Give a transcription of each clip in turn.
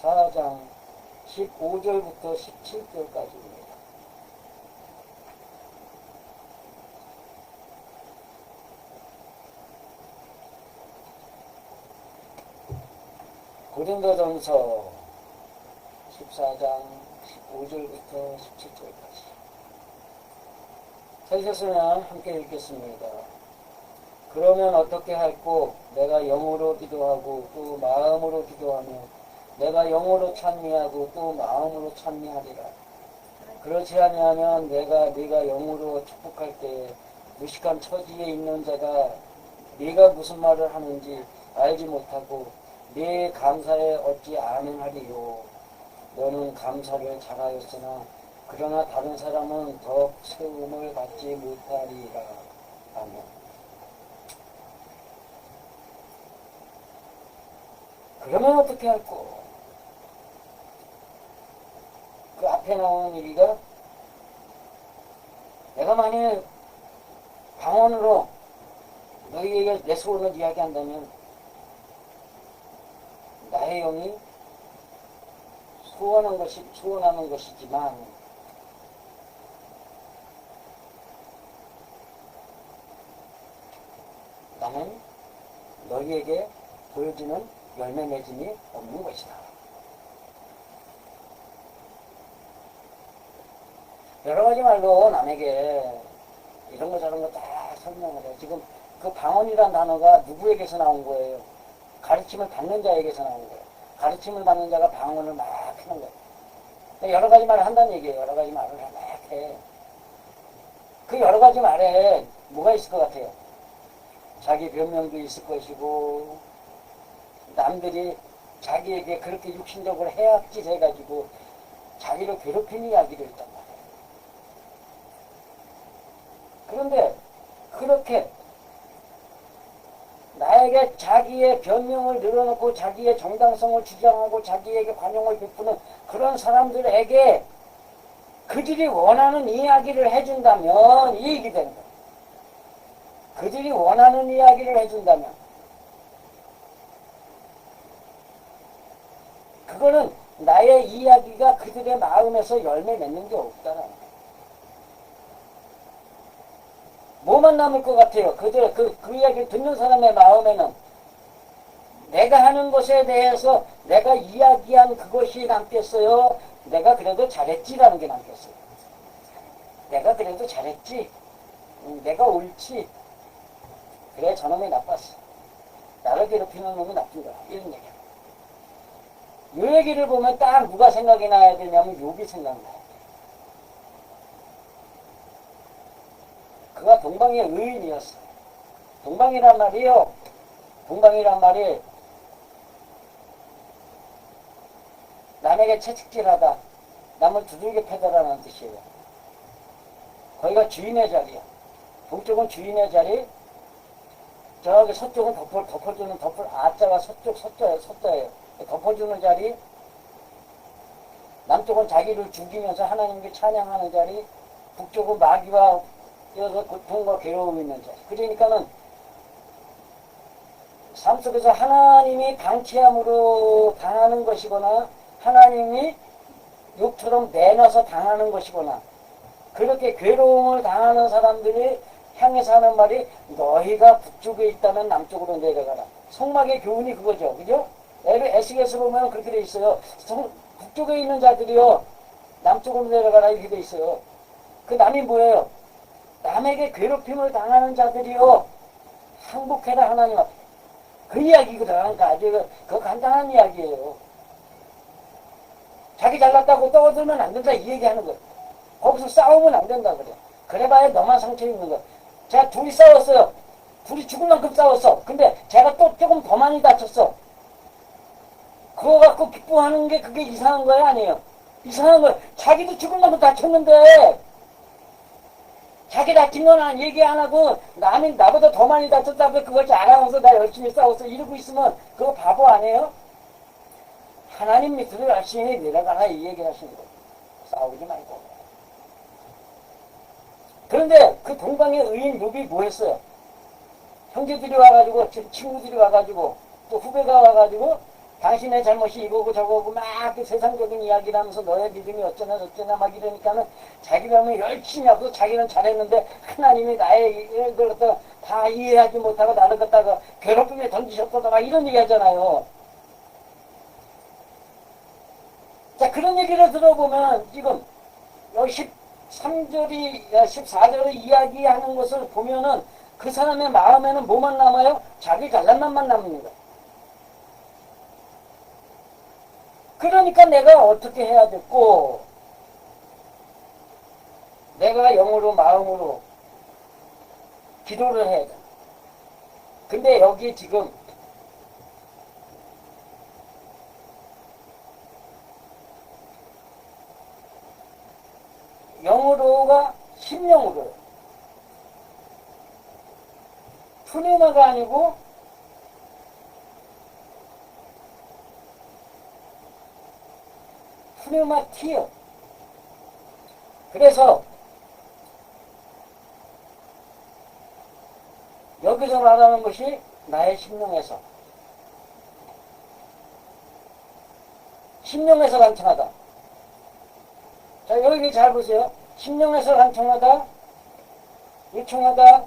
14장 15절부터 17절까지입니다. 고린도전서 14장 15절부터 17절까지 찾으셨으면 함께 읽겠습니다. 그러면 어떻게 할꼬? 내가 영으로 기도하고 또 마음으로 기도하며 내가 영으로 찬미하고 또 마음으로 찬미하리라. 그렇지 아니하면 내가 네가 영으로 축복할 때에 무식한 처지에 있는 자가 네가 무슨 말을 하는지 알지 못하고 네 감사에 어찌 아멘하리요. 너는 감사를 잘하였으나 그러나 다른 사람은 더 세움을 받지 못하리라. 아멘. 그러면 어떻게 할꼬? 그 앞에 나오는 얘기가 내가 만일 방언으로 너희에게 내 소원을 이야기한다면 나의 영이 소원한 것이 소원하는 것이지만 나는 너희에게 보여지는 열매 맺음이 없는 것이다. 여러 가지 말로 남에게 이런 거 저런 거 다 설명을 해요. 지금 그 방언이란 단어가 누구에게서 나온 거예요? 가르침을 받는 자에게서 나온 거예요. 가르침을 받는 자가 방언을 막 하는 거예요. 그러니까 여러 가지 말을 한다는 얘기예요. 여러 가지 말을 막 해. 그 여러 가지 말에 뭐가 있을 것 같아요? 자기 변명도 있을 것이고, 남들이 자기에게 그렇게 육신적으로 해악짓 해가지고 자기를 괴롭히는 이야기를 했단 말이에요. 그런데 그렇게 나에게 자기의 변명을 늘어놓고 자기의 정당성을 주장하고 자기에게 관용을 베푸는 그런 사람들에게 그들이 원하는 이야기를 해준다면 이 얘기 되는 거예요. 그들이 원하는 이야기를 해준다면 그거는 나의 이야기가 그들의 마음에서 열매 맺는 게 없다라는 거예요. 뭐만 남을 것 같아요? 그들, 그, 그 이야기를 듣는 사람의 마음에는 내가 하는 것에 대해서 내가 이야기한 그것이 남겠어요? 내가 그래도 잘했지라는 게 남겠어요. 내가 그래도 잘했지. 음, 내가 옳지. 그래, 저놈이 나빴어. 나를 괴롭히는 놈이 나쁜 거야. 이런 얘기야. 이 얘기를 보면 딱 누가 생각이 나야 되냐면 욕이 생각나요. 그가 동방의 의인이었어. 동방이란 말이요. 동방이란 말이 남에게 채찍질하다. 남을 두들겨 패더라는 뜻이에요. 거기가 주인의 자리야. 동쪽은 주인의 자리, 저기 서쪽은 덮어, 덮어주는 덮을 아자가 서쪽, 서자예요, 서자예요. 덮어주는 자리, 남쪽은 자기를 죽이면서 하나님께 찬양하는 자리, 북쪽은 마귀와 이어서 고통과 괴로움이 있는 자리. 그러니까는 삶 속에서 하나님이 방치함으로 당하는 것이거나 하나님이 욕처럼 내놔서 당하는 것이거나 그렇게 괴로움을 당하는 사람들이 향해서 하는 말이 너희가 북쪽에 있다면 남쪽으로 내려가라. 성막의 교훈이 그거죠. 그죠? 에스겔에서 보면 그렇게 돼 있어요. 성, 북쪽에 있는 자들이요. 남쪽으로 내려가라 이렇게 돼 있어요. 그 남이 뭐예요? 남에게 괴롭힘을 당하는 자들이요. 항복해라 하나님 앞에. 그 이야기거든. 그러니까 아주 그, 그 간단한 이야기예요. 자기 잘났다고 떠들면 안 된다 이 얘기하는 거예요. 거기서 싸우면 안 된다 그래. 그래봐야 너만 상처 입는 거야. 제가 둘이 싸웠어요. 둘이 죽을 만큼 싸웠어. 근데 제가 또 조금 더 많이 다쳤어. 그거 갖고 기뻐하는 게 그게 이상한 거야 아니에요? 이상한 거야. 자기도 죽을 만큼 다쳤는데 자기 다친 건 얘기 안 하고 남이 나보다 더 많이 다쳤다고 그걸 자랑하면서 나 열심히 싸웠어 이러고 있으면 그거 바보 아니에요? 하나님 밑으로 열심히 내려가라 이 얘기 하시는 거예요. 싸우지 말고. 그런데 그 동방의 의인 욥이 뭐 했어요? 형제들이 와가지고 친구들이 와가지고 또 후배가 와가지고 당신의 잘못이 이거고 저거고 막 그 세상적인 이야기를 하면서 너의 믿음이 어쩌나 저쩌나 막 이러니까는 자기는 열심히 하고 자기는 잘했는데 하나님이 나의 일을 갖다 다 이해하지 못하고 나를 갖다가 괴롭힘에 던지셨다 막 이런 얘기 하잖아요. 자, 그런 얘기를 들어보면 지금 여기 13절이, 14절의 이야기하는 것을 보면은 그 사람의 마음에는 뭐만 남아요? 자기 잘난 맛만 남습니다. 그러니까 내가 어떻게 해야 됐고, 내가 영으로 마음으로 기도를 해야 돼. 근데 여기 지금 영으로가 심령으로 푸네마가 아니고 푸네마티요. 그래서 여기서 말하는 것이 나의 심령에서 심령에서 간청하다. 자, 여기 잘 보세요. 심령에서 간청하다, 요청하다,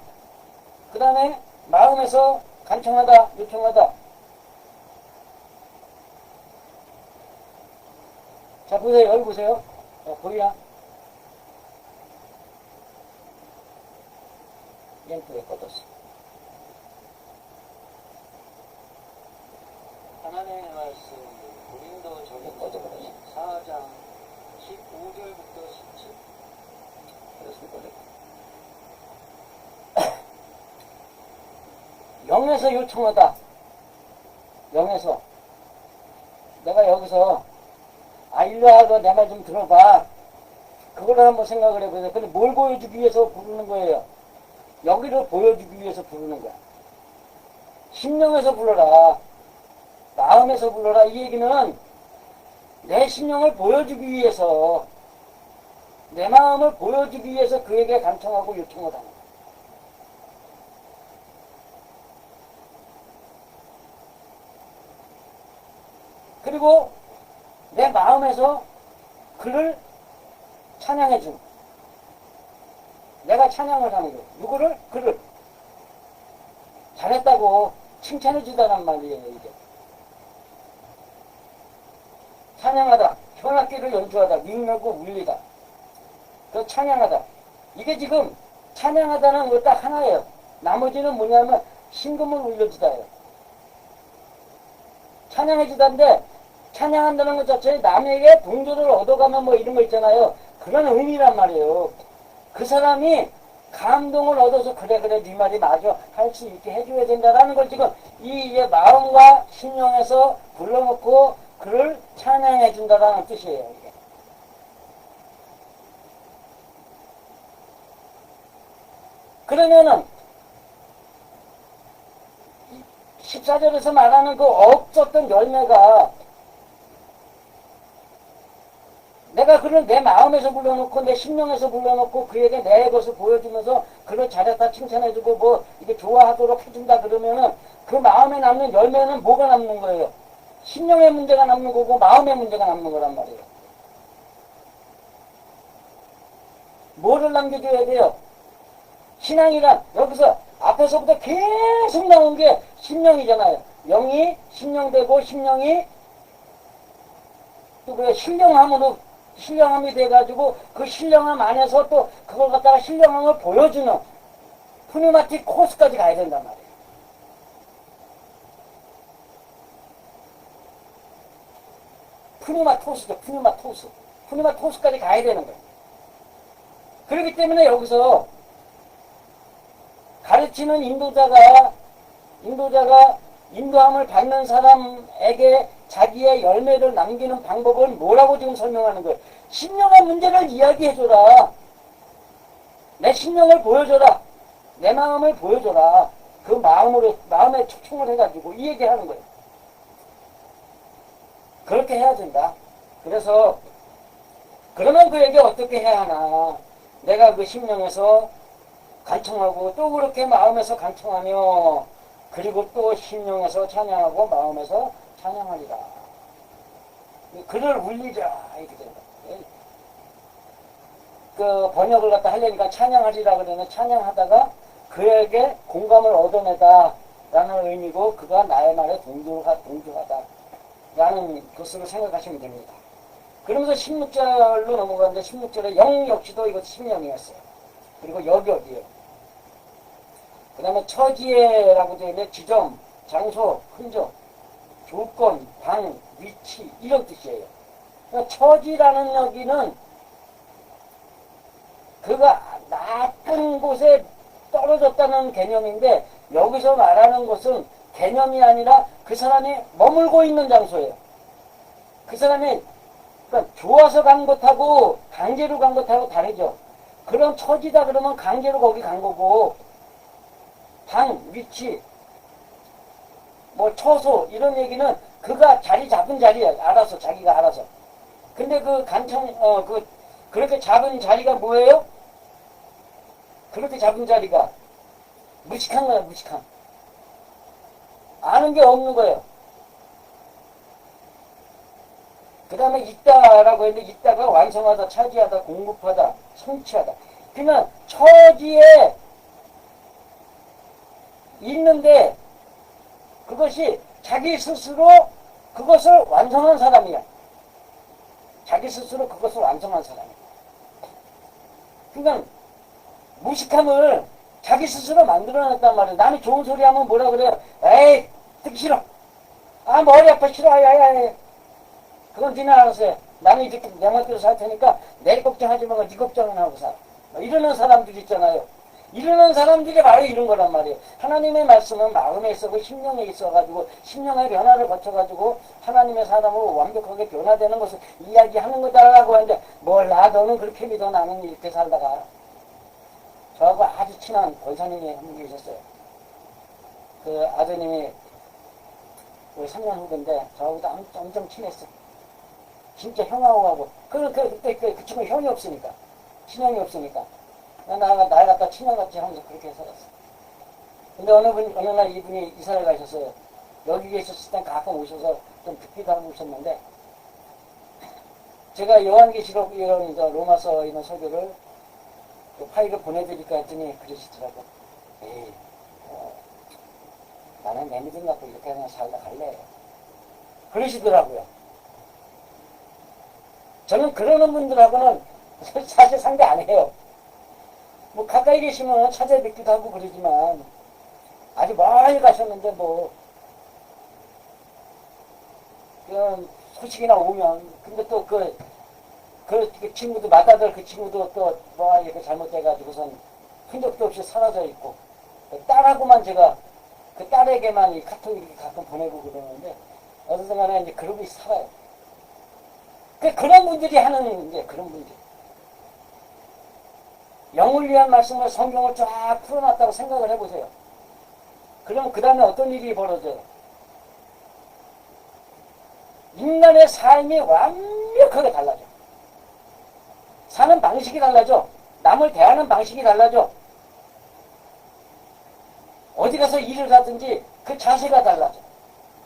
그 다음에 마음에서 간청하다, 요청하다. 자, 보세요. 여기 보세요. 어, 보이나? 렌트에 꺼졌어. 하나님의 말씀 고린도 전서 4장 15절부터 17. 그렇습니다. 영에서 요청하다. 영에서. 내가 여기서, 아, 일로 와서 내 말 좀 들어봐. 그걸 한번 생각을 해보세요. 근데 뭘 보여주기 위해서 부르는 거예요? 여기를 보여주기 위해서 부르는 거야. 심령에서 불러라. 마음에서 불러라. 이 얘기는 내 심령을 보여주기 위해서 내 마음을 보여주기 위해서 그에게 간청하고 요청을 하는 거야. 그리고 내 마음에서 그를 찬양해 준 내가 찬양을 하는 거예요. 누구를? 그를. 잘했다고 칭찬해 주다란 말이에요, 이게. 찬양하다, 현악기를 연주하다, 윙하고 울리다. 그 찬양하다. 이게 지금 찬양하다는 거딱 하나예요. 나머지는 뭐냐면 신금을 울려주다예요. 찬양해 주다인데 찬양한다는 것 자체에 남에게 동조를 얻어가면 뭐 이런 거 있잖아요. 그런 의미란 말이에요. 그 사람이 감동을 얻어서 그래 그래 네 말이 맞아 할 수 있게 해줘야 된다라는 걸 지금 이 이제 마음과 신령에서 불러놓고 그를 찬양해 준다라는 뜻이에요. 이게. 그러면은 14절에서 말하는 그 없었던 열매가 내가 그를 내 마음에서 불러놓고 내 심령에서 불러놓고 그에게 내 것을 보여주면서 그를 잘했다 칭찬해주고 뭐 이게 좋아하도록 해준다 그러면은 그 마음에 남는 열매는 뭐가 남는 거예요? 심령의 문제가 남는 거고 마음의 문제가 남는 거란 말이에요. 뭐를 남겨줘야 돼요? 신앙이란 여기서 앞에서부터 계속 나온 게 심령이잖아요. 영이 심령되고 심령이 또그 신령함으로 신령함이 돼가지고 그 신령함 안에서 또 그걸 갖다가 신령함을 보여주는 푸니마틱 코스까지 가야 된단 말이에요. 푸니마 토스죠, 푸니마 토스. 푸니마 토스까지 가야 되는 거예요. 그렇기 때문에 여기서 가르치는 인도자가 인도자가 인도함을 받는 사람에게 자기의 열매를 남기는 방법은 뭐라고 지금 설명하는 거예요? 신령의 문제를 이야기해줘라. 내 신령을 보여줘라. 내 마음을 보여줘라. 그 마음으로 마음에 초청을 해가지고 이 얘기 하는 거예요. 그렇게 해야 된다. 그래서 그러면 그에게 어떻게 해야 하나? 내가 그 심령에서 간청하고 또 그렇게 마음에서 간청하며 그리고 또 심령에서 찬양하고 마음에서 찬양하리라. 그를 울리자 이렇게 된 거예요. 그 번역을 갖다 하려니까 찬양하리라 그러면 찬양하다가 그에게 공감을 얻어내다 라는 의미고 그가 나의 말에 동조하, 동조하다 라는 것으로 생각하시면 됩니다. 그러면서 16절로 넘어가는데 16절에 영 역시도 이것 심령이었어요. 그리고 여격이에요. 그 다음에 처지에라고 되어 있는 지점, 장소, 흔적, 조건, 방, 위치 이런 뜻이에요. 그러니까 처지라는 여기는 그가 나쁜 곳에 떨어졌다는 개념인데 여기서 말하는 것은 개념이 아니라 그 사람이 머물고 있는 장소예요. 그 사람이 그러니까 좋아서 간 것하고 강제로 간 것하고 다르죠. 그런 처지다 그러면 강제로 거기 간 거고 방, 위치, 뭐 처소 이런 얘기는 그가 자리 잡은 자리에 알아서 자기가 알아서. 근데 그 간청 어 그 그렇게 잡은 자리가 뭐예요? 그렇게 잡은 자리가 무식한 거야 무식한. 아는 게 없는 거예요. 그 다음에 있다라고 했는데 있다가 완성하다, 차지하다, 공급하다, 성취하다. 그러면 처지에 있는데 그것이 자기 스스로 그것을 완성한 사람이야. 자기 스스로 그것을 완성한 사람이야. 그러니까 무식함을 자기 스스로 만들어냈단 말이야. 남이 좋은 소리 하면 뭐라 그래요? 에이, 듣기 싫어. 아, 머리 아파 싫어. 야야야. 그건 니네 알아서 해. 나는 이렇게 내 멋대로 살 테니까 내 걱정하지 말고 네 걱정은 하고 살아. 뭐 이러는 사람들 있잖아요. 이러는 사람들이 바로 이런 거란 말이에요. 하나님의 말씀은 마음에 있어고 심령에 있어가지고 심령의 변화를 거쳐가지고 하나님의 사람으로 완벽하게 변화되는 것을 이야기하는 거다라고 하는데 몰라 너는 그렇게 믿어 나는 이렇게 살다가 저하고 아주 친한 권사님이 한 분 계셨어요. 그 아드님이 우리 3년 후인데 저하고도 엄청, 엄청 친했어. 진짜 형하고 하고. 그, 그, 그때 그, 그 친구 형이 없으니까. 친형이 없으니까. 나, 나, 날 갖다 친형같이 하면서 그렇게 살았어. 근데 어느 분, 어느 날 이분이 이사를 가셨어요. 여기 계셨을 땐 가끔 오셔서 좀 듣기도 하고 오셨는데, 제가 요한계시록 이런 이제 로마서 있는 설교를 그 파일을 보내드릴까 했더니 그러시더라고. 에이, 어, 나는 내 믿음 갖고 이렇게 그냥 살다 갈래. 그러시더라고요. 저는 그러는 분들하고는 사실 상대 안 해요. 뭐 가까이 계시면 찾아뵙기도 하고 그러지만 아주 많이 가셨는데 뭐 그런 소식이나 오면 근데 또그 그, 그 친구도 마다들 그 친구도 또 뭐 이렇게 잘못돼가지고선 흔적도 없이 사라져 있고 그 딸하고만 제가 그 딸에게만 이 카톡 이렇게 가끔 보내고 그러는데 어느 순간에 이제 그러고 살아요. 그 그런 분들이 하는 이제 그런 분들. 영을 위한 말씀을 성경을 쫙 풀어놨다고 생각을 해보세요. 그럼 그 다음에 어떤 일이 벌어져요? 인간의 삶이 완벽하게 달라져. 사는 방식이 달라져. 남을 대하는 방식이 달라져. 어디 가서 일을 하든지 그 자세가 달라져.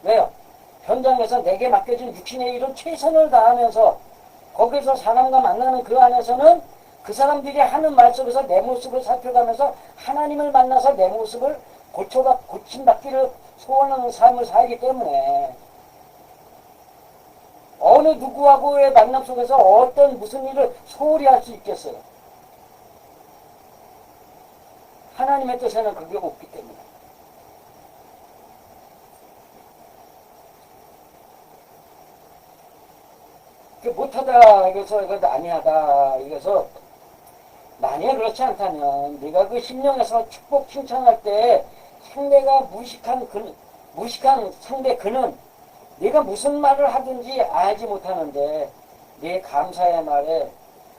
왜요? 현장에서 내게 맡겨진 육신의 일은 최선을 다하면서 거기서 사람과 만나는 그 안에서는 그 사람들이 하는 말 속에서 내 모습을 살펴가면서 하나님을 만나서 내 모습을 고쳐가 고침받기를 소원하는 삶을 살기 때문에 어느 누구하고의 만남 속에서 어떤 무슨 일을 소홀히 할 수 있겠어요. 하나님의 뜻에는 그게 없기 때문에. 그 못하다 이거서 이거 아니하다 이거서 만약 그렇지 않다면 네가 그 심령에서 축복 칭찬할 때 상대가 무식한 그 무식한 상대 그는 네가 무슨 말을 하든지 알지 못하는데 네 감사의 말에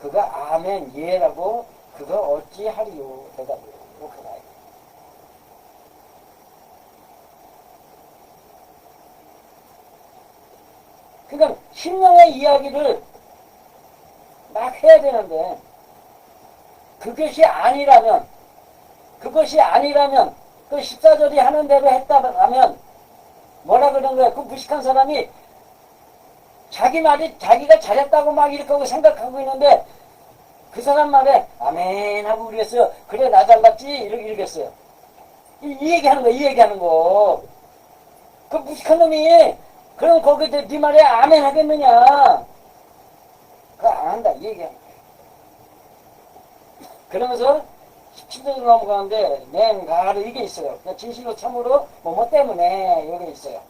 그가 아멘 예라고 그가 어찌하리요 대답을 나요. 그러니까 심령의 이야기를 막 해야 되는데 그것이 아니라면 그것이 아니라면 그 14절이 하는 대로 했다면 뭐라 그러는 거야? 그 무식한 사람이 자기 말이 자기가 잘했다고 막 이렇게 하고 생각하고 있는데 그 사람 말에 아멘 하고 그러겠어요. 그래 나 잘났지 이렇게 이러겠어요. 이, 이 얘기하는 거, 이 얘기하는 거. 그 무식한 놈이 그럼 거기 네 말에 아멘 하겠느냐? 그거 안 한다 이 얘기야. 그러면서 17절로 넘어가는데 냉가로 이게 있어요. 그러니까 진실로 참으로 뭐뭐 때문에 이게 있어요.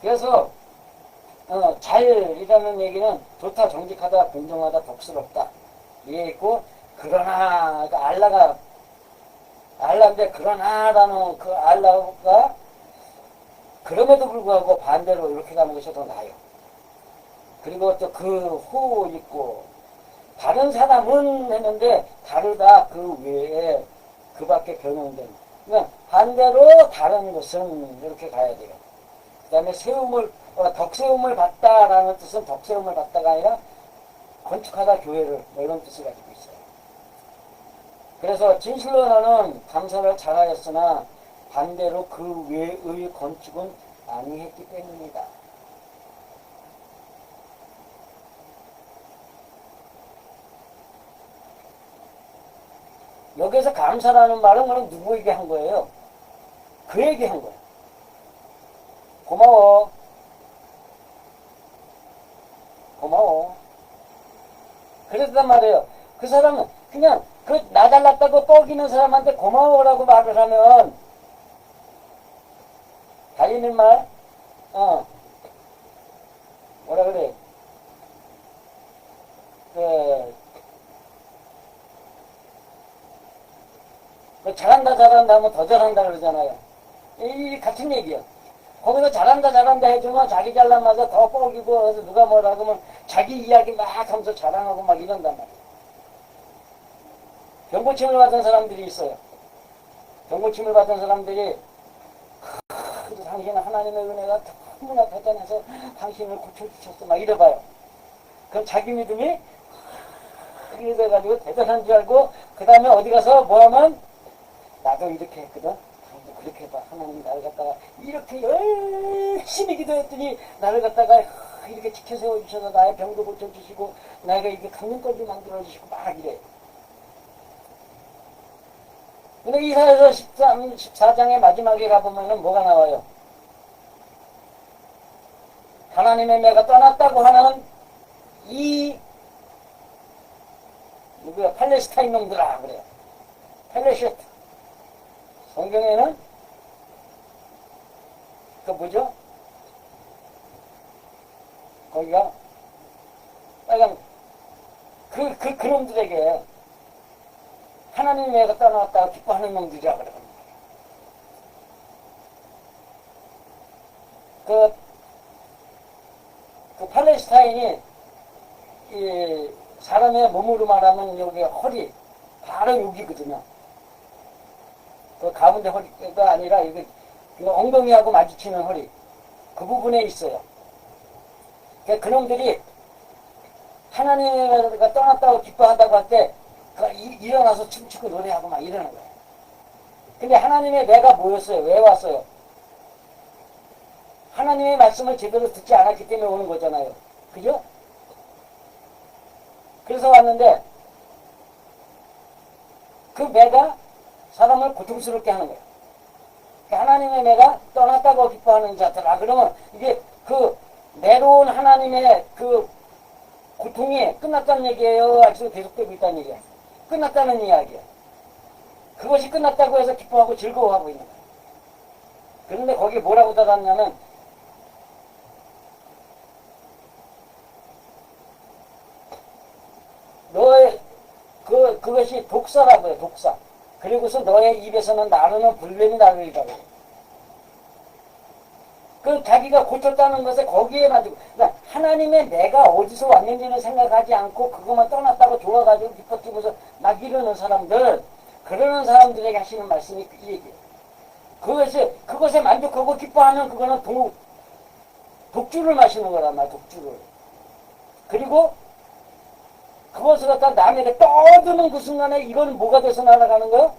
그래서 어, 잘이라는 얘기는 좋다, 정직하다, 공정하다, 복스럽다. 이게 있고 그러나 그 알라가 알라인데 그러나라는 그 알라가 그럼에도 불구하고 반대로 이렇게 가는 것이 더 나아요. 그리고 또 그 호 있고 다른 사람은 했는데 다르다 그 외에 그 밖에 변형된 그러니까 반대로 다른 것은 이렇게 가야 돼요. 그 다음에 세움을 어, 덕세움을 받다라는 뜻은 덕세움을 받다가 아니라 건축하다 교회를 뭐 이런 뜻을 가지고 있어요. 그래서 진실로 나는 감사를 잘하였으나 반대로 그 외의 건축은 아니했기 때문이다. 여기서 감사라는 말은 그럼 누구에게 한 거예요? 그에게 한 거예요. 고마워. 고마워. 그랬단 말이에요. 그 사람은 그냥 그나 잘났다고 뻐기는 사람한테 고마워라고 말을 하면 달리는 말, 어, 뭐라 그래, 그, 잘한다 잘한다 하면 더 잘한다 그러잖아요. 이 같은 얘기야. 거기서 잘한다 잘한다 해주면 자기 잘나면서 더 뻐기고 그래서 누가 뭐라 그러면 자기 이야기 막 하면서 자랑하고 막 이런단 말이야. 병고침을 받은 사람들이 있어요. 병고침을 받은 사람들이 크, 당신은 하나님의 은혜가 너무나 대단해서 당신을 고쳐주셨어 막 이래봐요. 그럼 자기 믿음이 그게 돼가지고 대단한 줄 알고 그 다음에 어디 가서 뭐 하면 나도 이렇게 했거든. 나도 그렇게 해봐. 하나님 나를 갖다가 이렇게 열심히 기도했더니 나를 갖다가 이렇게 지켜 세워주셔서 나의 병도 고쳐주시고 나에게 이게 강림까지 만들어주시고 막 이래. 근데 이사에서 13, 14장의 마지막에 가보면은 뭐가 나와요? 하나님의 매가 떠났다고 하는 이 누구야? 팔레스타인 놈들아 그래요. 팔레시트. 성경에는 그 뭐죠? 거기가 빨간 그, 그, 그놈들에게 하나님 애가 떠나왔다고 기뻐하는 놈들이라 그러거든요. 그, 그 팔레스타인이 이 사람의 몸으로 말하면 여기 허리 바로 여기거든요. 그 가운데 허리가 아니라 이게 이거 엉덩이하고 마주치는 허리 그 부분에 있어요. 그 그놈들이 하나님가 떠났다고 기뻐한다고 할때그 일어나서 춤추고 노래하고 막 이러는 거예요. 근데 하나님의 내가 뭐였어요? 왜 왔어요? 하나님의 말씀을 제대로 듣지 않았기 때문에 오는 거잖아요. 그죠? 그래서 왔는데 그 매가 사람을 고통스럽게 하는 거예요. 하나님의 매가 떠났다고 기뻐하는 자들아. 그러면 이게 그 매로운 하나님의 그 고통이 끝났다는 얘기예요. 아직도 계속되고 있다는 얘기야. 끝났다는 이야기야. 그것이 끝났다고 해서 기뻐하고 즐거워하고 있는 거야. 그런데 거기에 뭐라고 달았냐면 너의 그 그것이 독사라고 해요. 독사. 그리고서 너의 입에서는 나르는 불뱀이 나르리라고. 그 자기가 고쳤다는 것에 거기에 가지고 그러니까 하나님의 내가 어디서 왔는지는 생각하지 않고 그것만 떠났다고 좋아가지고 기뻐뛰고서 막 이러는 사람들 그러는 사람들에게 하시는 말씀이 이 얘기예요. 그것이 그것에 만족하고 기뻐하면 그거는 독, 독주를 마시는 거란 말이야 독주를. 그리고 그것을 갖다 남에게 떠드는 그 순간에 이건 뭐가 돼서 날아가는 거야?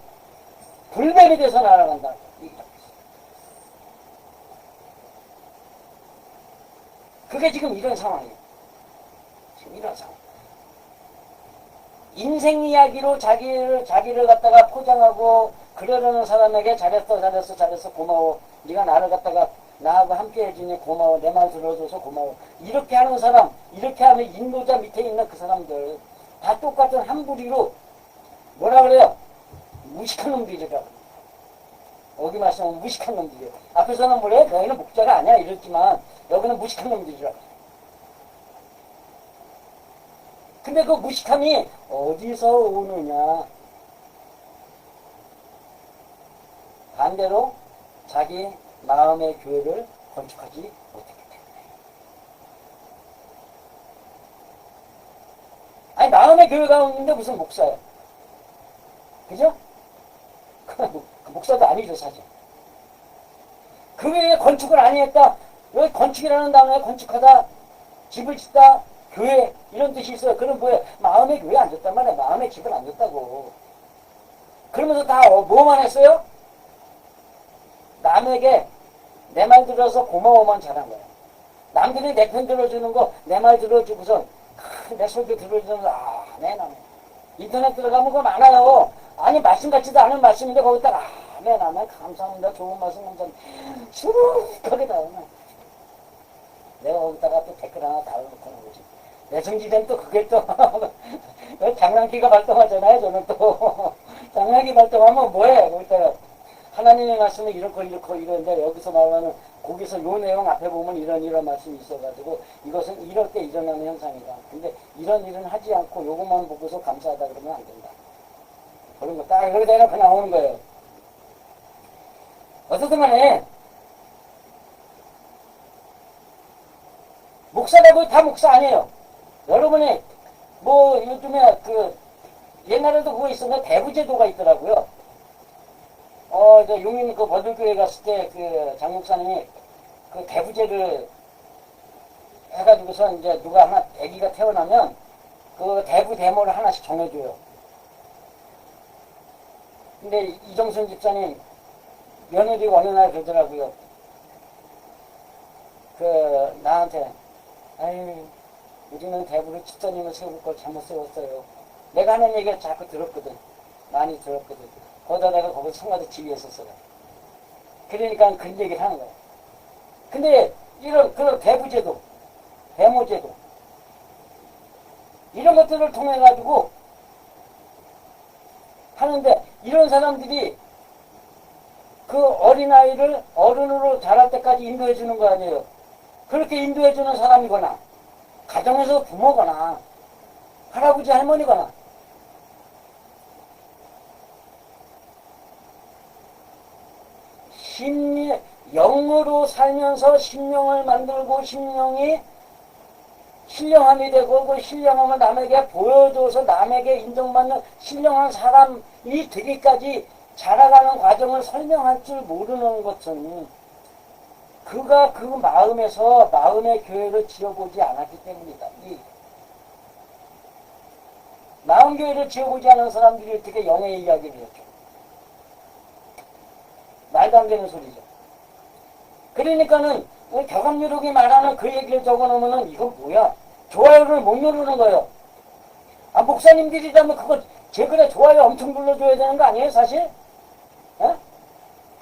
불뱀이 돼서 날아간다. 그게 지금 이런 상황이에요. 지금 이런 상황. 인생 이야기로 자기를 자기를 갖다가 포장하고 그러려는 사람에게 잘했어 잘했어 잘했어 고마워 네가 나를 갖다가 나하고 함께 해주니 고마워 내 말 들어줘서 고마워 이렇게 하는 사람 이렇게 하는 인도자 밑에 있는 그 사람들 다 똑같은 한 부리로 뭐라 그래요? 무식한 놈들이라고 여기 말씀은 무식한 놈들이에요. 앞에서는 뭐래? 너희는 목자가 아니야. 이랬지만 여기는 무식한 놈들이라고 근데 그 무식함이 어디서 오느냐? 반대로 자기 마음의 교회를 건축하지 못했기 아니, 마음의 교회가 없는데 무슨 목사야? 그죠? 그 목- 그 목사도 아니죠, 사실. 그 외에 건축을 안 했다. 여기 건축이라는 단어에 건축하다, 집을 짓다, 교회 이런 뜻이 있어요. 그럼 뭐예요? 마음의 교회 안 줬단 말이야. 마음의 집을 안 줬다고. 그러면서 다 어, 뭐만 했어요? 남에게 내 말 들어서 고마워만 잘한 거야. 남들이 내 편 들어주는 거 내 말 들어주고선 크, 내 설교 들어주는 거 아, 네, 나네. 인터넷 들어가면 그거 많아요. 아니 말씀 같지도 않은 말씀인데 거기다가 아, 네, 나네. 감사합니다. 좋은 말씀 감사합니다. 수룩하게 다 오네. 내가 거기다가 또 댓글 하나 달아놓고 거지. 내성지된 또 그게 또 장난기가 발동하잖아요. 저는 또 장난기 발동하면 뭐해? 거기다가 하나님의 말씀은 이렇고 이렇고 이런데 여기서 말하는 거기서 요 내용 앞에 보면 이런 이런 말씀이 있어가지고 이것은 이럴 때 일어나는 현상이다. 근데 이런 일은 하지 않고 요것만 보고서 감사하다 그러면 안 된다. 그런 거 딱 여기다 해놓고 나오는 거예요. 어쨌든 간에 목사라고 다 목사 아니에요. 여러분이 뭐 요즘에 그 옛날에도 그거 있었는데 대부제도가 있더라고요. 어, 저 용인 그 버들교회 갔을 때 그 장목사님이 그 대부제를 해가지고서 이제 누가 하나 아기가 태어나면 그 대부 대모를 하나씩 정해줘요. 근데 이정순 집사님 며느리가 어느 날 그러더라고요. 그 나한테 아유 우리는 대부를 집사님을 세울 걸 잘못 세웠어요. 내가 하는 얘기를 자꾸 들었거든. 많이 들었거든. 거기다 내가 거기 성가대 지휘했었어요. 그러니까 그런 얘기를 하는 거야. 근데 이런 그런 대부제도, 대모제도 이런 것들을 통해 가지고 하는데 이런 사람들이 그 어린아이를 어른으로 자랄 때까지 인도해 주는 거 아니에요. 그렇게 인도해 주는 사람이거나 가정에서 부모거나 할아버지 할머니거나 심리 영으로 살면서 심령을 만들고 심령이 신령함이 되고 그 신령함을 남에게 보여줘서 남에게 인정받는 신령한 사람이 되기까지 자라가는 과정을 설명할 줄 모르는 것은 그가 그 마음에서 마음의 교회를 지어보지 않았기 때문이다. 이 마음 교회를 지어보지 않은 사람들이 어떻게 영의 이야기를 했죠? 말도 안 되는 소리죠. 그러니까는 그 교감유력이 말하는 그 얘기를 적어놓으면은 이건 뭐야? 좋아요를 못 누르는 거예요. 아 목사님들이라면 그거 제 글에 좋아요 엄청 눌러줘야 되는 거 아니에요 사실? 어?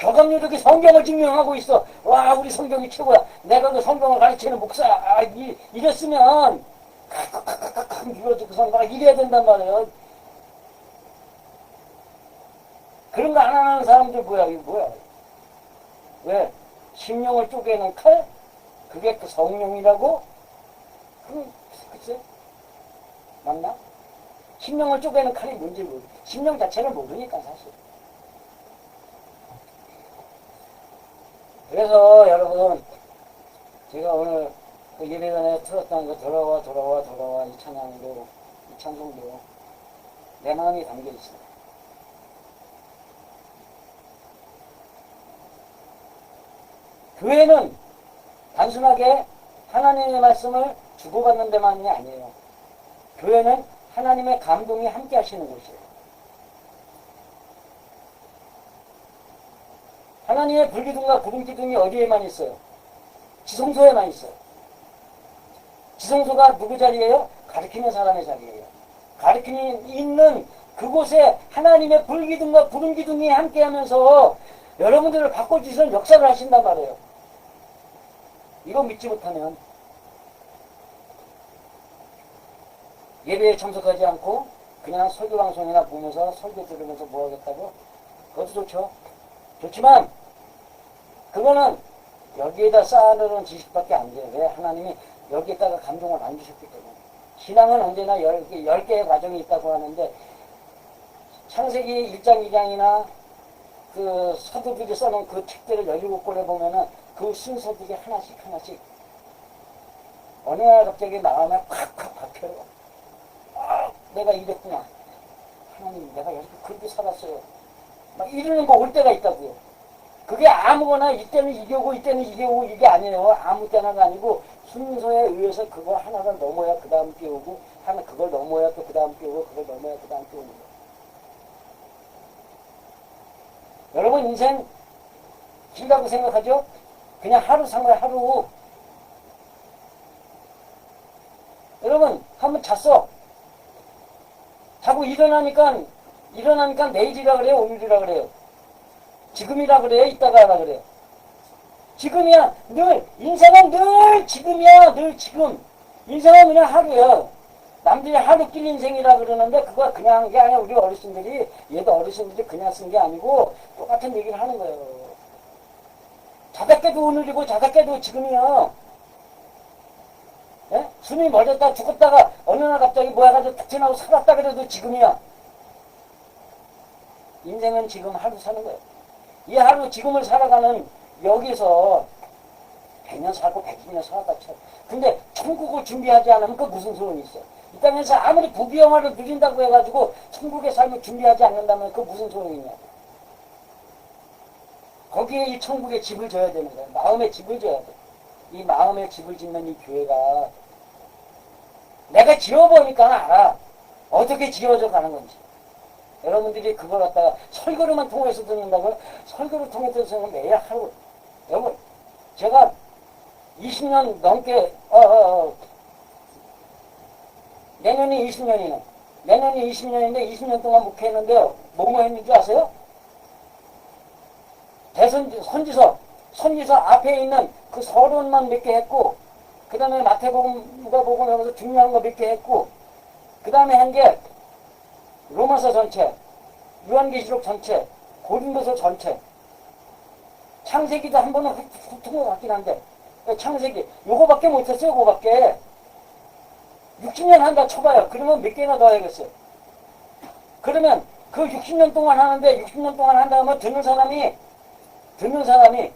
교감유력이 성경을 증명하고 있어. 와 우리 성경이 최고야. 내가 그 성경을 가르치는 목사 아, 이, 이랬으면 칵칵칵칵 눌러주고선 막 이래야 된단 말이에요. 그런 거 안 하는 사람들 뭐야 이거 뭐야? 왜? 심령을 쪼개는 칼? 그게 그 성령이라고? 그, 글쎄, 맞나? 심령을 쪼개는 칼이 뭔지 모르, 심령 자체를 모르니까 사실. 그래서 여러분, 제가 오늘 그 예배 전에 틀었던 그 돌아와, 돌아와, 돌아와 이 찬양도, 이 찬송도 내 마음이 담겨 있습니 교회는 단순하게 하나님의 말씀을 주고받는 데만이 아니에요. 교회는 하나님의 감동이 함께 하시는 곳이에요. 하나님의 불기둥과 구름기둥이 어디에만 있어요? 지성소에만 있어요. 지성소가 누구 자리예요? 가르치는 사람의 자리예요. 가르치는 있는 그곳에 하나님의 불기둥과 구름기둥이 함께하면서 여러분들을 바꿔주시는 역사를 하신단 말이에요. 이거 믿지 못하면 예배에 참석하지 않고 그냥 설교 방송이나 보면서 설교 들으면서 뭐 하겠다고? 그것도 좋죠. 좋지만 그거는 여기에다 쌓아놓은 지식밖에 안 돼요. 왜 하나님이 여기에다가 감동을 안 주셨기 때문에. 신앙은 언제나 열, 개- 열 개의 과정이 있다고 하는데 창세기 1장, 2장이나 그 서두들이 써놓은 그 책들을 17권에 보면은 그 순서들이 하나씩 하나씩 어느 날 갑자기 마음에 팍팍 박혀요. 아, 내가 이랬구나. 하나님, 내가 이렇게 그렇게 살았어요. 막 이러는 거 올 때가 있다고요. 그게 아무거나 이때는 이게 오고 이때는 이게 오고 이게 아니에요. 아무 때나가 아니고 순서에 의해서 그거 하나가 넘어야 그 다음 게 오고 하나 그걸 넘어야 또 그 다음 게 오고 그걸 넘어야 그 다음 게 오는 거예요. 여러분 인생 길다고 생각하죠? 그냥 하루 산 거야 하루. 여러분 한번 잤어. 자고 일어나니까 일어나니까 내일이라 그래요 오늘이라 그래요. 지금이라 그래요 이따가 하라 그래요. 지금이야 늘 인생은 늘 지금이야 늘 지금. 인생은 그냥 하루야. 남들이 하루 길 인생이라 그러는데 그거 그냥 한 게 아니야 우리 어르신들이 얘도 어르신들이 그냥 쓴 게 아니고 똑같은 얘기를 하는 거예요. 자다 깨도 오늘이고 자다 깨도 지금이야. 예? 숨이 멎었다 죽었다가 어느 날 갑자기 뭐해가지고 툭 튀어나오고 살았다 그래도 지금이야. 인생은 지금 하루 사는 거예요. 이 하루 지금을 살아가는 여기서 100년 살고 120년 살았다 쳐. 근데 천국을 준비하지 않으면 그 무슨 소용이 있어. 이 땅에서 아무리 부귀영화를 누린다고 해가지고 천국의 삶을 준비하지 않는다면 그 무슨 소용이 있냐. 거기에 이 천국의 집을 져야 되는 거야. 마음의 집을 져야 돼. 이 마음의 집을 짓는 이 교회가 내가 지어보니까 알아. 어떻게 지어져 가는 건지. 여러분들이 그걸 갖다가 설교로만 통해서 듣는다고요? 설교를 통해서 듣는 매일 하루. 여러분, 제가 20년 넘게, 어, 어, 어, 내년이 20년이네. 내년이 20년인데 20년 동안 목회했는데요. 뭐뭐 했는지 아세요? 대선, 선지서, 선지서 앞에 있는 그 서론만 몇 개 했고, 그 다음에 마태복음, 누가복음 하면서 중요한 거 몇 개 했고, 그 다음에 한 게 로마서 전체, 요한계시록 전체, 고린도서 전체, 창세기도 한 번은 훑은 것 같긴 한데, 창세기, 요거밖에 못했어요, 요거밖에. 60년 한다 쳐봐요. 그러면 몇 개나 더 해야겠어요. 그러면 그 60년 동안 하는데, 60년 동안 한다면 듣는 사람이, 듣는 사람이,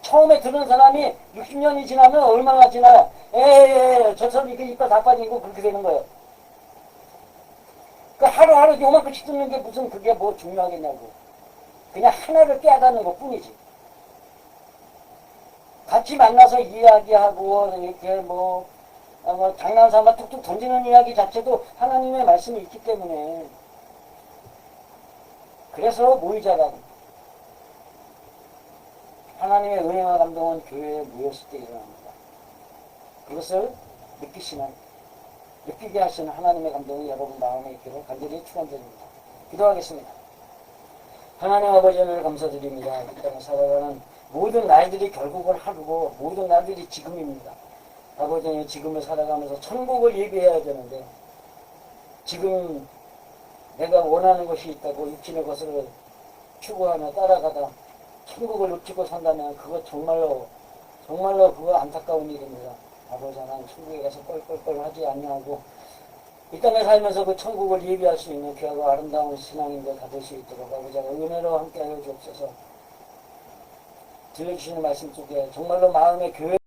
처음에 듣는 사람이 60년이 지나면 얼마나 지나요? 에이, 저 사람 이게 이빨 다 빠지고 그렇게 되는 거예요. 그 하루하루 요만큼씩 듣는 게 무슨 그게 뭐 중요하겠냐고. 그냥 하나를 깨닫는 것 뿐이지. 같이 만나서 이야기하고, 이렇게 뭐, 어, 뭐 장난삼아 툭툭 던지는 이야기 자체도 하나님의 말씀이 있기 때문에. 그래서 모이자라고. 하나님의 은혜와 감동은 교회에 모였을 때 일어납니다. 그것을 느끼시는 느끼게 하시는 하나님의 감동이 여러분 마음에 있기를 간절히 축원드립니다. 기도하겠습니다. 하나님 아버지 하늘 감사드립니다. 이 땅에 살아가는 모든 날들이 결국은 하루고 모든 날들이 지금입니다. 아버지 는 지금을 살아가면서 천국을 예비해야 되는데 지금 내가 원하는 것이 있다고 육신의 것을 추구하며 따라가다 천국을 놓치고 산다면 그거 정말로 정말로 그거 안타까운 일입니다. 아버지 하나님 천국에 가서 뻘뻘뻘 하지 아니하고. 이 땅에 살면서 그 천국을 예비할 수 있는 귀하고 아름다운 신앙인들 가질 수 있도록 아버지가 은혜로 함께 하여 주옵소서. 들려주시는 말씀 속에 정말로 마음의 교회